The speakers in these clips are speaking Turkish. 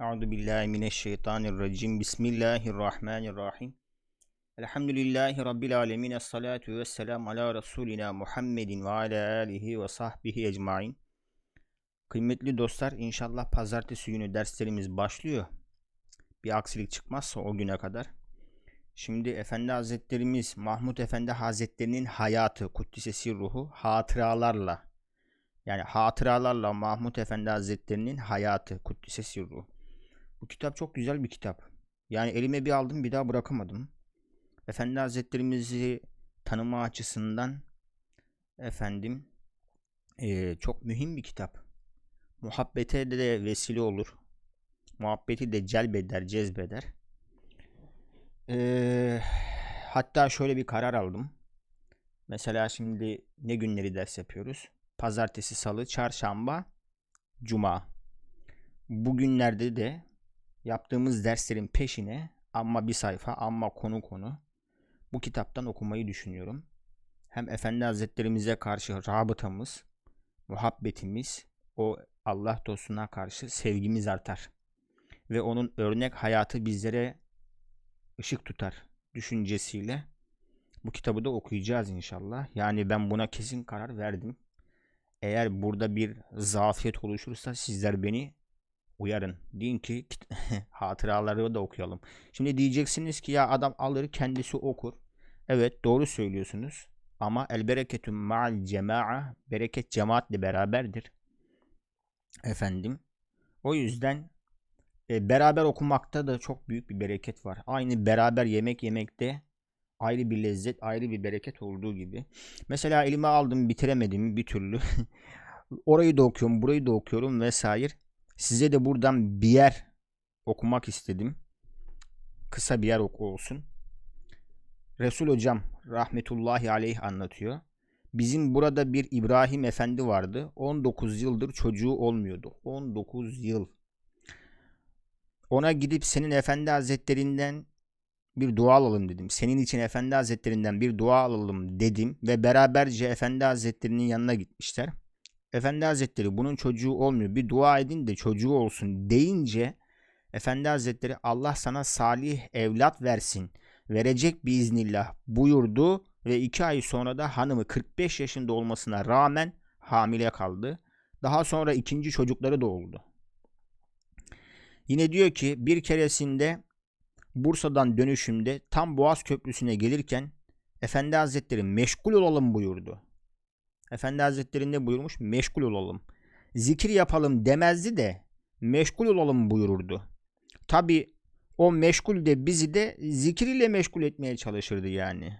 Euzu billahi mineşşeytanirracim. Bismillahirrahmanirrahim. Elhamdülillahi rabbil alamin. Essalatu vesselam ala rasulina Muhammedin ve ala alihi ve sahbihi ecmaîn. Kıymetli dostlar, inşallah pazartesi günü derslerimiz başlıyor. Bir aksilik çıkmazsa o güne kadar. Şimdi Efendi Hazretlerimiz Mahmut Efendi Hazretlerinin hayatı, kuddisesi ruhu hatıralarla yani hatıralarla Mahmut Efendi Hazretlerinin hayatı, kuddisesi ruhu. Bu kitap çok güzel bir kitap. Yani elime bir aldım bir daha bırakamadım. Efendi Hazretlerimizi tanıma açısından efendim eee, çok mühim bir kitap. Muhabbete de vesile olur. Muhabbeti de celbeder, cezbeder. Eee, hatta şöyle bir karar aldım. Mesela şimdi ne günleri ders yapıyoruz? Pazartesi, salı, çarşamba, cuma. Bugünlerde de yaptığımız derslerin peşine amma bir sayfa, amma konu konu bu kitaptan okumayı düşünüyorum. Hem Efendi Hazretlerimize karşı rabıtamız, muhabbetimiz, o Allah dostuna karşı sevgimiz artar. Ve onun örnek hayatı bizlere ışık tutar düşüncesiyle bu kitabı da okuyacağız inşallah. Yani ben buna kesin karar verdim. Eğer burada bir zafiyet oluşursa sizler beni uyarın. Deyin ki hatıraları da okuyalım. Şimdi diyeceksiniz ki ya adam alır kendisi okur. Evet doğru söylüyorsunuz. Ama el bereketü ma'al cema'a bereket cemaatle beraberdir. Efendim. O yüzden e, beraber okumakta da çok büyük bir bereket var. Aynı beraber yemek yemekte ayrı bir lezzet, ayrı bir bereket olduğu gibi. Mesela elime aldım bitiremedim bir türlü. Orayı da okuyorum, burayı da okuyorum vesaire. Size de buradan bir yer okumak istedim. Kısa bir yer oku olsun. Resul hocam rahmetullahi aleyh anlatıyor. Bizim burada bir İbrahim Efendi vardı. 19 yıldır çocuğu olmuyordu. 19 yıl. Ona gidip senin Efendi Hazretlerinden bir dua alalım dedim. Senin için Efendi Hazretlerinden bir dua alalım dedim ve beraberce Efendi Hazretlerinin yanına gitmişler. Efendi Hazretleri bunun çocuğu olmuyor. Bir dua edin de çocuğu olsun deyince Efendi Hazretleri Allah sana salih evlat versin. Verecek biiznillah buyurdu ve iki ay sonra da hanımı 45 yaşında olmasına rağmen hamile kaldı. Daha sonra ikinci çocukları da oldu. Yine diyor ki bir keresinde Bursa'dan dönüşümde tam Boğaz Köprüsü'ne gelirken Efendi Hazretleri meşgul olalım buyurdu. Efendi Hazretleri ne buyurmuş? Meşgul olalım. Zikir yapalım demezdi de meşgul olalım buyururdu. Tabi o meşgul de bizi de zikir ile meşgul etmeye çalışırdı yani.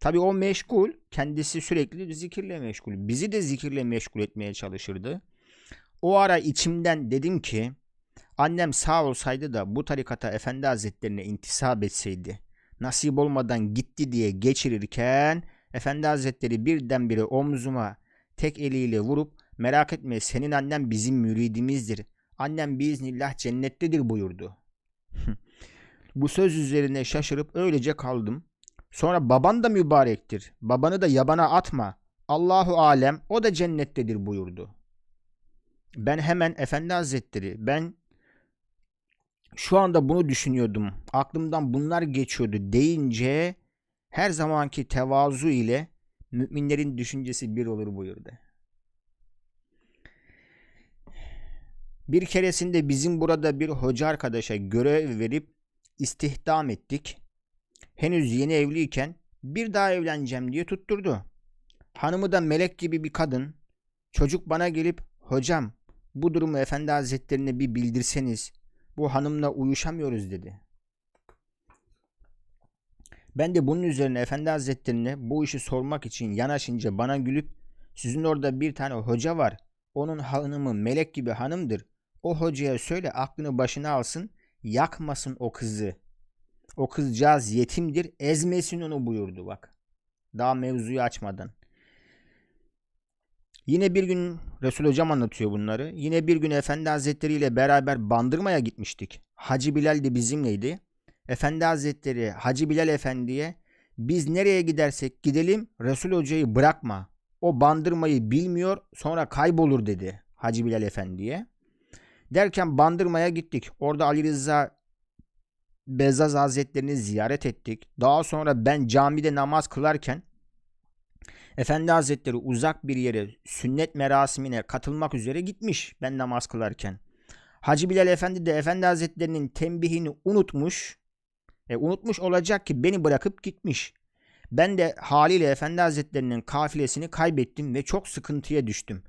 Tabi o meşgul kendisi sürekli zikirle meşgul. Bizi de zikirle meşgul etmeye çalışırdı. O ara içimden dedim ki annem sağ olsaydı da bu tarikata Efendi Hazretlerine intisap etseydi. Nasip olmadan gitti diye geçirirken Efendi Hazretleri birdenbire omzuma tek eliyle vurup merak etme senin annen bizim müridimizdir. Annem biiznillah cennettedir buyurdu. Bu söz üzerine şaşırıp öylece kaldım. Sonra baban da mübarektir. Babanı da yabana atma. Allahu alem o da cennettedir buyurdu. Ben hemen Efendi Hazretleri ben şu anda bunu düşünüyordum. Aklımdan bunlar geçiyordu deyince her zamanki tevazu ile müminlerin düşüncesi bir olur buyurdu. Bir keresinde bizim burada bir hoca arkadaşa görev verip istihdam ettik. Henüz yeni evliyken bir daha evleneceğim diye tutturdu. Hanımı da melek gibi bir kadın. Çocuk bana gelip hocam bu durumu efendi hazretlerine bir bildirseniz bu hanımla uyuşamıyoruz dedi. Ben de bunun üzerine efendi hazretlerine bu işi sormak için yanaşınca bana gülüp sizin orada bir tane hoca var. Onun hanımı melek gibi hanımdır. O hocaya söyle aklını başına alsın yakmasın o kızı. O kızcağız yetimdir ezmesin onu buyurdu bak. Daha mevzuyu açmadan. Yine bir gün Resul Hocam anlatıyor bunları. Yine bir gün Efendi Hazretleri ile beraber Bandırma'ya gitmiştik. Hacı Bilal de bizimleydi. Efendi Hazretleri Hacı Bilal Efendi'ye biz nereye gidersek gidelim Resul Hoca'yı bırakma. O bandırmayı bilmiyor sonra kaybolur dedi Hacı Bilal Efendi'ye. Derken Bandırma'ya gittik. Orada Ali Rıza Bezaz Hazretlerini ziyaret ettik. Daha sonra ben camide namaz kılarken Efendi Hazretleri uzak bir yere sünnet merasimine katılmak üzere gitmiş ben namaz kılarken. Hacı Bilal Efendi de Efendi Hazretlerinin tembihini unutmuş. E, unutmuş olacak ki beni bırakıp gitmiş. Ben de haliyle Efendi Hazretlerinin kafilesini kaybettim ve çok sıkıntıya düştüm.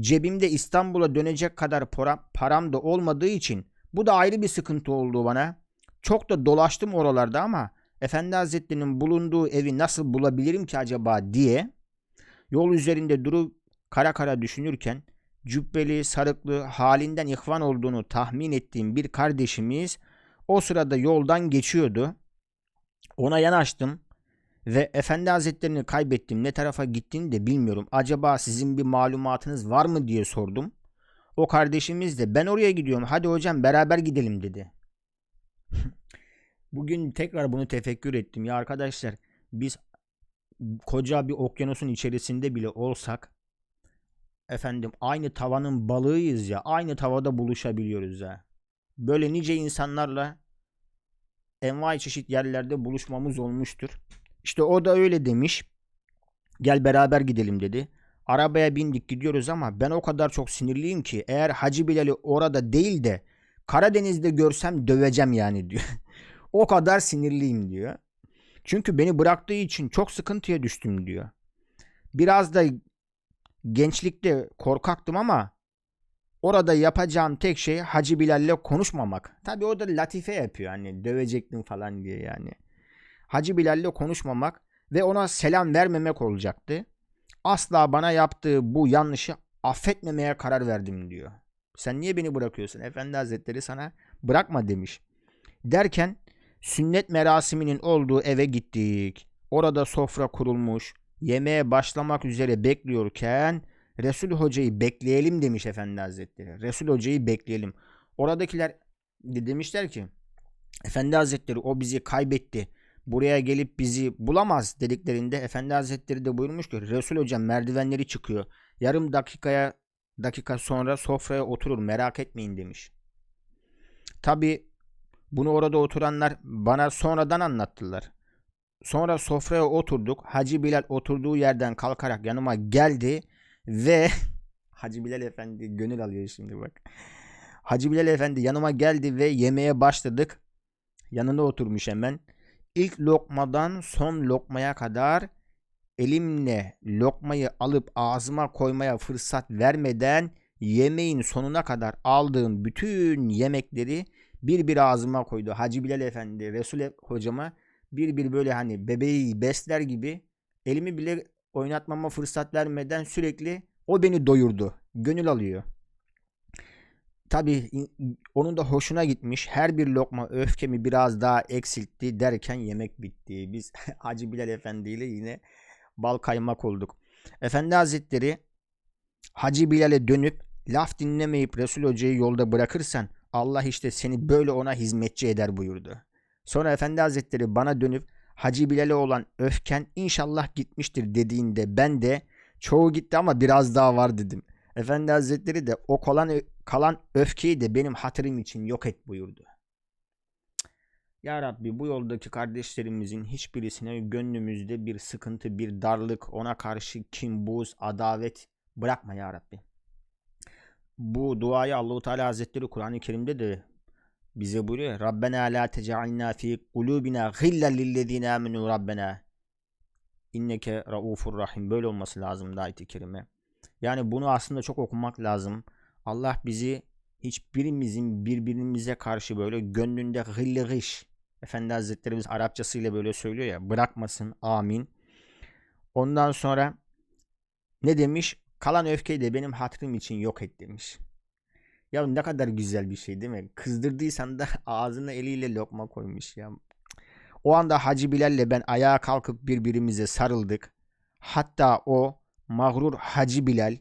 Cebimde İstanbul'a dönecek kadar para, param da olmadığı için bu da ayrı bir sıkıntı oldu bana. Çok da dolaştım oralarda ama Efendi Hazretleri'nin bulunduğu evi nasıl bulabilirim ki acaba diye yol üzerinde durup kara kara düşünürken cübbeli, sarıklı, halinden ihvan olduğunu tahmin ettiğim bir kardeşimiz o sırada yoldan geçiyordu. Ona yanaştım ve Efendi Hazretlerini kaybettim. Ne tarafa gittiğini de bilmiyorum. Acaba sizin bir malumatınız var mı diye sordum. O kardeşimiz de ben oraya gidiyorum. Hadi hocam beraber gidelim dedi. Bugün tekrar bunu tefekkür ettim. Ya arkadaşlar biz koca bir okyanusun içerisinde bile olsak efendim aynı tavanın balığıyız ya. Aynı tavada buluşabiliyoruz ya. Böyle nice insanlarla envai çeşit yerlerde buluşmamız olmuştur. İşte o da öyle demiş. Gel beraber gidelim dedi. Arabaya bindik gidiyoruz ama ben o kadar çok sinirliyim ki eğer Hacı Bilal'i orada değil de Karadeniz'de görsem döveceğim yani diyor. o kadar sinirliyim diyor. Çünkü beni bıraktığı için çok sıkıntıya düştüm diyor. Biraz da gençlikte korkaktım ama orada yapacağım tek şey Hacı Bilal'le konuşmamak. Tabii o da latife yapıyor hani dövecektim falan diye yani. Hacı Bilal'le konuşmamak ve ona selam vermemek olacaktı. Asla bana yaptığı bu yanlışı affetmemeye karar verdim diyor. Sen niye beni bırakıyorsun? Efendi Hazretleri sana bırakma demiş. Derken sünnet merasiminin olduğu eve gittik. Orada sofra kurulmuş. Yemeğe başlamak üzere bekliyorken Resul Hoca'yı bekleyelim demiş Efendi Hazretleri. Resul Hoca'yı bekleyelim. Oradakiler de demişler ki Efendi Hazretleri o bizi kaybetti. Buraya gelip bizi bulamaz dediklerinde Efendi Hazretleri de buyurmuş ki Resul Hocam merdivenleri çıkıyor. Yarım dakikaya dakika sonra sofraya oturur merak etmeyin demiş. Tabi bunu orada oturanlar bana sonradan anlattılar. Sonra sofraya oturduk. Hacı Bilal oturduğu yerden kalkarak yanıma geldi ve Hacı Bilal Efendi gönül alıyor şimdi bak. Hacı Bilal Efendi yanıma geldi ve yemeğe başladık. Yanına oturmuş hemen. İlk lokmadan son lokmaya kadar elimle lokmayı alıp ağzıma koymaya fırsat vermeden yemeğin sonuna kadar aldığım bütün yemekleri bir bir ağzıma koydu. Hacı Bilal Efendi, Resul hocama bir bir böyle hani bebeği besler gibi elimi bile oynatmama fırsat vermeden sürekli o beni doyurdu. Gönül alıyor. Tabi onun da hoşuna gitmiş. Her bir lokma öfkemi biraz daha eksiltti derken yemek bitti. Biz Hacı Bilal Efendi ile yine bal kaymak olduk. Efendi Hazretleri Hacı Bilal'e dönüp laf dinlemeyip Resul Hoca'yı yolda bırakırsan Allah işte seni böyle ona hizmetçi eder buyurdu. Sonra Efendi Hazretleri bana dönüp Hacı Bilal'e olan öfken inşallah gitmiştir dediğinde ben de çoğu gitti ama biraz daha var dedim. Efendi Hazretleri de o kalan, kalan öfkeyi de benim hatırım için yok et buyurdu. Ya Rabbi bu yoldaki kardeşlerimizin hiçbirisine gönlümüzde bir sıkıntı, bir darlık, ona karşı kim, buz, adavet bırakma ya Rabbi. Bu duayı Allahu Teala Hazretleri Kur'an-ı Kerim'de de bize buyuruyor. Rabbena la tec'alna fi kulubina gillen lillezine amenu Rabbena. İnneke raufur rahim. Böyle olması lazım da ayet-i kerime. Yani bunu aslında çok okumak lazım. Allah bizi hiçbirimizin birbirimize karşı böyle gönlünde gıllı gış. Efendi Hazretlerimiz Arapçasıyla böyle söylüyor ya. Bırakmasın. Amin. Ondan sonra ne demiş? Kalan öfkeyi de benim hatırım için yok et demiş. Ya ne kadar güzel bir şey değil mi? Kızdırdıysan da ağzına eliyle lokma koymuş ya. O anda Hacı Bilal'le ben ayağa kalkıp birbirimize sarıldık. Hatta o mağrur Hacı Bilal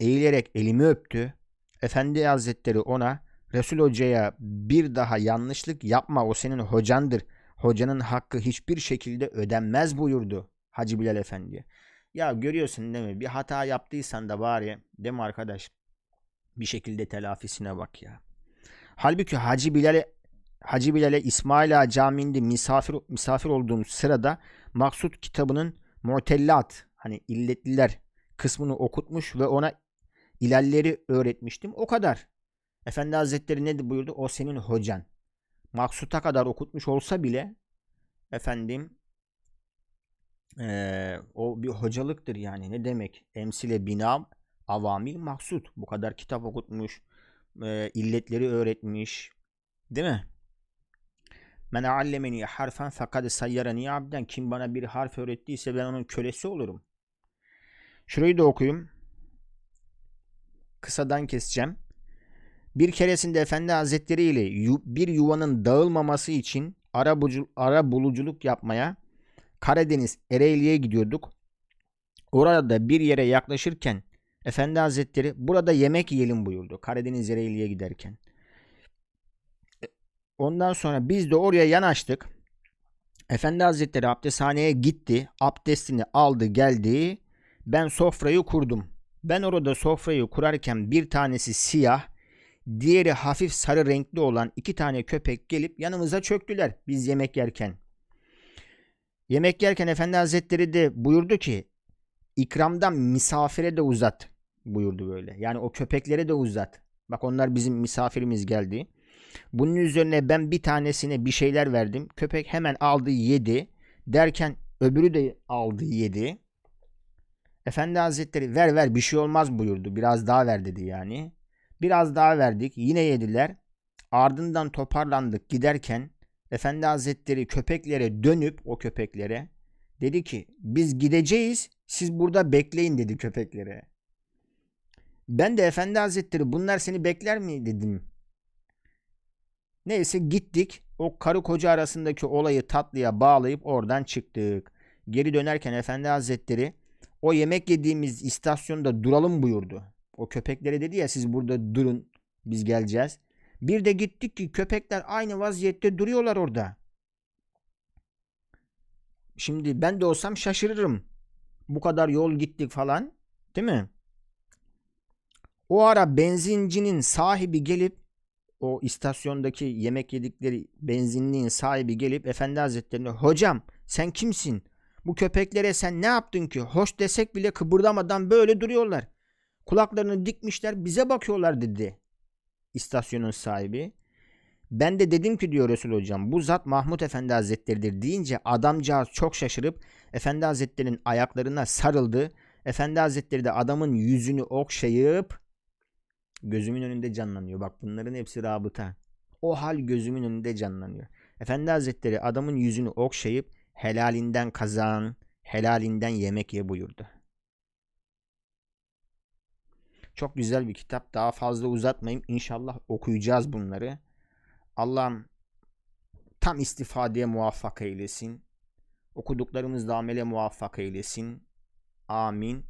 eğilerek elimi öptü. Efendi Hazretleri ona Resul Hoca'ya bir daha yanlışlık yapma o senin hocandır. Hocanın hakkı hiçbir şekilde ödenmez buyurdu Hacı Bilal Efendi. Ya görüyorsun değil mi? Bir hata yaptıysan da bari değil mi arkadaş? Bir şekilde telafisine bak ya. Halbuki Hacı Bilal'e Hacı Bilal'e İsmail Ağa Camii'nde misafir misafir olduğum sırada Maksut kitabının Mu'tellat hani illetliler kısmını okutmuş ve ona ilalleri öğretmiştim. O kadar. Efendi Hazretleri ne buyurdu? O senin hocan. Maksut'a kadar okutmuş olsa bile efendim eee, o bir hocalıktır yani. Ne demek? Emsile bina avamil maksut. Bu kadar kitap okutmuş, eee, illetleri öğretmiş. Değil mi? Men allemeni harfen fakat sayyarani abden. Kim bana bir harf öğrettiyse ben onun kölesi olurum. Şurayı da okuyayım. Kısadan keseceğim. Bir keresinde Efendi Hazretleri ile bir yuvanın dağılmaması için ara, bucu- ara buluculuk yapmaya Karadeniz Ereğli'ye gidiyorduk. Orada bir yere yaklaşırken Efendi Hazretleri burada yemek yiyelim buyurdu. Karadeniz Ereğli'ye giderken. E, Ondan sonra biz de oraya yanaştık. Efendi Hazretleri abdesthaneye gitti. Abdestini aldı geldi. Ben sofrayı kurdum. Ben orada sofrayı kurarken bir tanesi siyah, diğeri hafif sarı renkli olan iki tane köpek gelip yanımıza çöktüler biz yemek yerken. Yemek yerken Efendi Hazretleri de buyurdu ki ikramdan misafire de uzat buyurdu böyle. Yani o köpeklere de uzat. Bak onlar bizim misafirimiz geldi. Bunun üzerine ben bir tanesine bir şeyler verdim. Köpek hemen aldı yedi. Derken öbürü de aldı yedi. Efendi Hazretleri ver ver bir şey olmaz buyurdu. Biraz daha ver dedi yani. Biraz daha verdik. Yine yediler. Ardından toparlandık giderken Efendi Hazretleri köpeklere dönüp o köpeklere dedi ki biz gideceğiz siz burada bekleyin dedi köpeklere. Ben de Efendi Hazretleri bunlar seni bekler mi dedim. Neyse gittik. O karı koca arasındaki olayı tatlıya bağlayıp oradan çıktık. Geri dönerken Efendi Hazretleri o yemek yediğimiz istasyonda duralım buyurdu. O köpeklere dedi ya siz burada durun biz geleceğiz. Bir de gittik ki köpekler aynı vaziyette duruyorlar orada. Şimdi ben de olsam şaşırırım. Bu kadar yol gittik falan. Değil mi? O ara benzincinin sahibi gelip o istasyondaki yemek yedikleri benzinliğin sahibi gelip Efendi Hazretlerine hocam sen kimsin? Bu köpeklere sen ne yaptın ki? Hoş desek bile kıpırdamadan böyle duruyorlar. Kulaklarını dikmişler bize bakıyorlar dedi istasyonun sahibi. Ben de dedim ki diyor Resul Hocam bu zat Mahmut Efendi Hazretleri'dir deyince adamcağız çok şaşırıp Efendi Hazretleri'nin ayaklarına sarıldı. Efendi Hazretleri de adamın yüzünü okşayıp gözümün önünde canlanıyor. Bak bunların hepsi rabıta. O hal gözümün önünde canlanıyor. Efendi Hazretleri adamın yüzünü okşayıp helalinden kazan, helalinden yemek ye buyurdu. Çok güzel bir kitap. Daha fazla uzatmayayım. İnşallah okuyacağız bunları. Allah'ım tam istifadeye muvaffak eylesin. Okuduklarımızda amele muvaffak eylesin. Amin.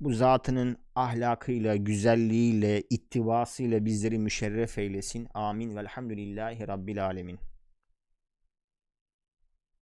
Bu zatının ahlakıyla, güzelliğiyle, ittivasıyla bizleri müşerref eylesin. Amin. Velhamdülillahi Rabbil Alemin.